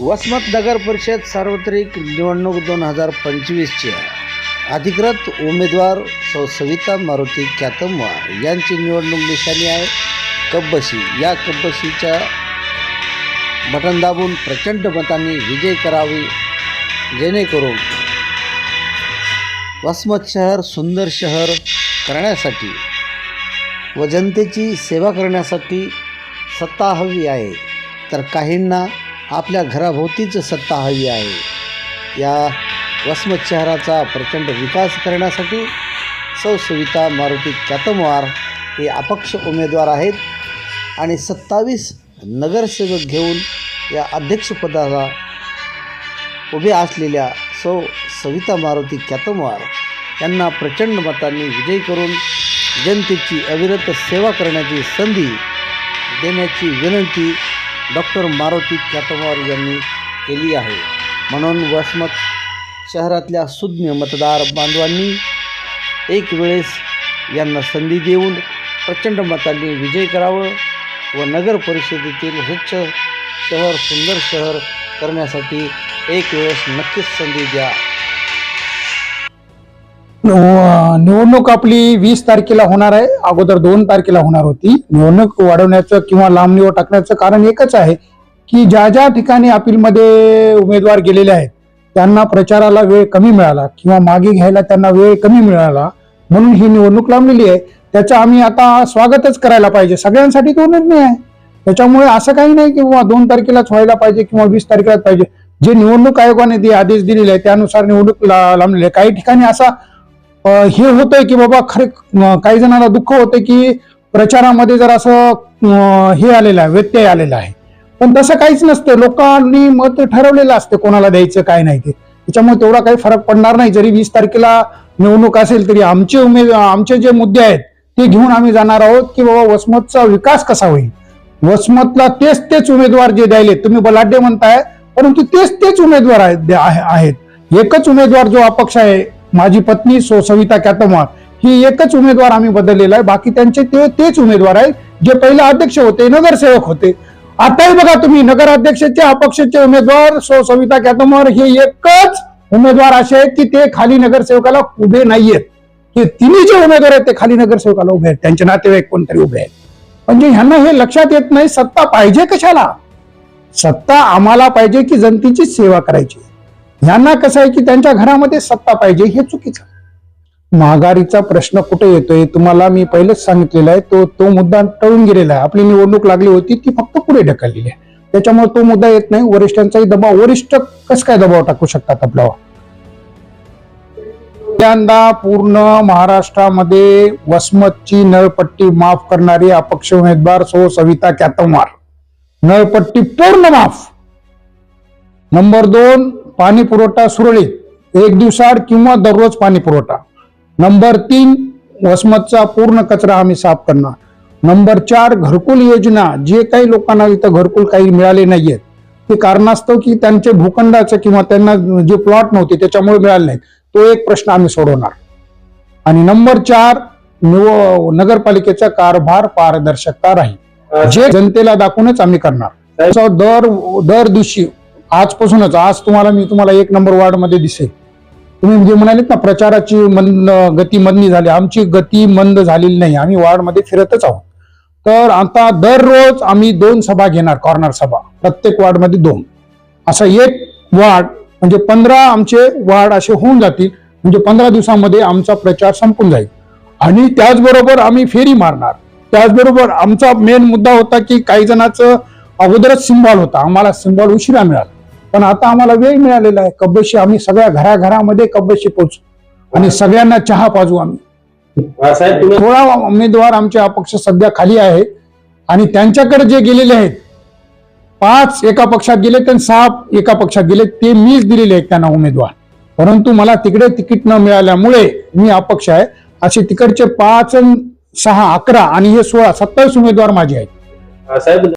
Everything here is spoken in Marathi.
वसमत नगर परिषद सार्वत्रिक निवडणूक दोन हजार पंचवीसच्या अधिकृत उमेदवार सौ सविता मारुती कॅतमवार यांची निवडणूक निशाणी आहे. कब्बशी या कब्बशीच्या बटन दाबून प्रचंड मतांनी विजय करावे जेणेकरून वसमत शहर सुंदर शहर करण्यासाठी व जनतेची सेवा करण्यासाठी सत्ता हवी आहे. तर काहींना आपल्या घराभोवतीच सत्ता हवी आहे. या वसमत शहराचा प्रचंड विकास करण्यासाठी सौ सविता मारुती कॅतमवार हे अपक्ष उमेदवार आहेत आणि सत्तावीस नगरसेवक घेऊन या अध्यक्षपदाला उभे असलेल्या सौ सविता मारुती कॅतमवार यांना प्रचंड मतांनी विजयी करून जनतेची अविरत सेवा करण्याची संधी देण्याची विनंती डॉक्टर मारुती कॅतमवार यांनी केली आहे. म्हणून वसमत शहरातल्या सुज्ञ मतदार बांधवांनी एक वेळेस यांना संधी देऊन प्रचंड मतांनी विजय करावं व नगर परिषदेतील स्वच्छ शहर सुंदर शहर करण्यासाठी एक वेळेस नक्कीच संधी द्या. निवडणूक आपली वीस तारखेला होणार आहे. अगोदर दोन तारखेला होणार होती. निवडणूक वाढवण्याचं किंवा लांब निवड टाकण्याचं कारण एकच आहे की ज्या ज्या ठिकाणी अपीलमध्ये उमेदवार गेलेले आहेत त्यांना प्रचाराला वेळ कमी मिळाला किंवा मागे घ्यायला त्यांना वेळ कमी मिळाला म्हणून ही निवडणूक लांबलेली आहे. त्याचं आम्ही आता स्वागतच करायला पाहिजे. सगळ्यांसाठी तो निर्णय आहे. त्याच्यामुळे असं काही नाही किंवा दोन तारखेलाच व्हायला पाहिजे किंवा वीस तारखेलाच पाहिजे. जे निवडणूक आयोगाने ते आदेश दिलेले आहे त्यानुसार निवडणूक ला- लांबलेली आहे. काही ठिकाणी असा हे होतंय की बाबा खरे काही जणांना दुःख होतं की प्रचारामध्ये जर असं हे आलेलं आहे व्यत्यय आलेला आहे. पण तसं काहीच नसतं लोकांनी मत ठरवलेलं असतं कोणाला द्यायचं काय नाही ते. त्याच्यामुळे तेवढा काही फरक पडणार नाही. जरी वीस तारखेला निवडणूक असेल तरी आमचे उमेद आमचे जे मुद्दे आहेत ते घेऊन आम्ही जाणार आहोत की बाबा वसमतचा विकास कसा होईल. वसमतला तेच तेच उमेदवार जे द्यायले तुम्ही बलाढ्य म्हणताय परंतु तेच तेच उमेदवार आहेत. एकच उमेदवार जो अपक्ष आहे माझी पत्नी सो सविता कॅतमवार ही एकच उमेदवार आम्ही बदललेला आहे. बाकी त्यांचे ते तेच उमेदवार आहेत जे पहिले अध्यक्ष होते नगरसेवक होते. आताही बघा तुम्ही नगराध्यक्षाचे अपक्षाचे उमेदवार सो सविता कॅतमवार हे एकच उमेदवार असे आहेत की ते खाली नगरसेवकाला उभे नाहीयेत. हे तिन्ही जे उमेदवार आहेत ते खाली नगरसेवकाला उभे आहेत. त्यांचे नातेवाईक कोणतरी उभे आहेत. म्हणजे ह्यांना हे लक्षात येत नाही सत्ता पाहिजे कशाला? सत्ता आम्हाला पाहिजे की जनतेची सेवा करायची. यांना कसं आहे की त्यांच्या घरामध्ये सत्ता पाहिजे हे चुकीचं माघारीचा महागारीचा प्रश्न कुठे येतोय? तुम्हाला मी पहिलेच सांगितलेला आहे तो तो मुद्दा टळून गेलेला आहे. आपली निवडणूक लागली होती ती फक्त पुढे ढकललेली आहे. त्याच्यामुळे तो मुद्दा येत नाही. वरिष्ठांचाही दबाव वरिष्ठ कस काय दबाव टाकू शकतात आपल्यावर? पहिल्यांदा पूर्ण महाराष्ट्रामध्ये वसमतची नळपट्टी माफ करणारी अपक्ष उमेदवार सो सविता कॅतमार नळपट्टी पूर्ण माफ. नंबर दोन पाणी पुरवठा सुरळीत एक दिवसाआड किंवा दररोज पाणी पुरवठा. नंबर तीन वसमतचा पूर्ण कचरा आम्ही साफ करणार. नंबर चार घरकुल योजना. जे काही लोकांना इथं घरकुल काही मिळाले नाहीयेत ते कारणास्तव की त्यांचे भूखंडाचे किंवा त्यांना जे प्लॉट नव्हते त्याच्यामुळे मिळाले नाहीत. तो एक प्रश्न आम्ही सोडवणार. आणि नंबर चार नगरपालिकेचा कारभार पारदर्शकता राहील. जे जनतेला दाखवूनच आम्ही करणार. दर दर दिवशी आजपासूनच आज तुम्हाला मी तुम्हाला एक नंबर वार्डमध्ये दिसेल. तुम्ही जे म्हणालेत ना प्रचाराची मंद गती मंदी झाली. आमची गती मंद झालेली नाही. आम्ही वार्डमध्ये फिरतच आहोत. तर आता दररोज आम्ही दोन सभा घेणार कॉर्नर सभा. प्रत्येक वार्डमध्ये दोन. असा एक वार्ड म्हणजे पंधरा आमचे वार्ड असे होऊन जातील. म्हणजे पंधरा दिवसामध्ये आमचा प्रचार संपून जाईल. आणि त्याचबरोबर आम्ही फेरी मारणार. त्याचबरोबर आमचा मेन मुद्दा होता की काही जणांचं अगोदरच सिम्बॉल होता. आम्हाला सिंबॉल उशिरा मिळाला. पण आता आम्हाला वेळ मिळालेला आहे. कब्बशी आम्ही सगळ्या घराघरामध्ये कब्बशी पोचू आणि सगळ्यांना चहा पाजू आम्ही. सोळा उमेदवार आमचे अपक्ष सध्या खाली आहेत आणि त्यांच्याकडे जे गेलेले आहेत पाच एका पक्षात गेले तर सहा एका पक्षात गेले ते मीच दिलेले आहेत त्यांना उमेदवार. परंतु मला तिकडे तिकीट न मिळाल्यामुळे मी अपक्ष आहे. असे तिकडचे पाच सहा अकरा आणि हे सोळा सत्तावीस उमेदवार माझे आहेत. साहेब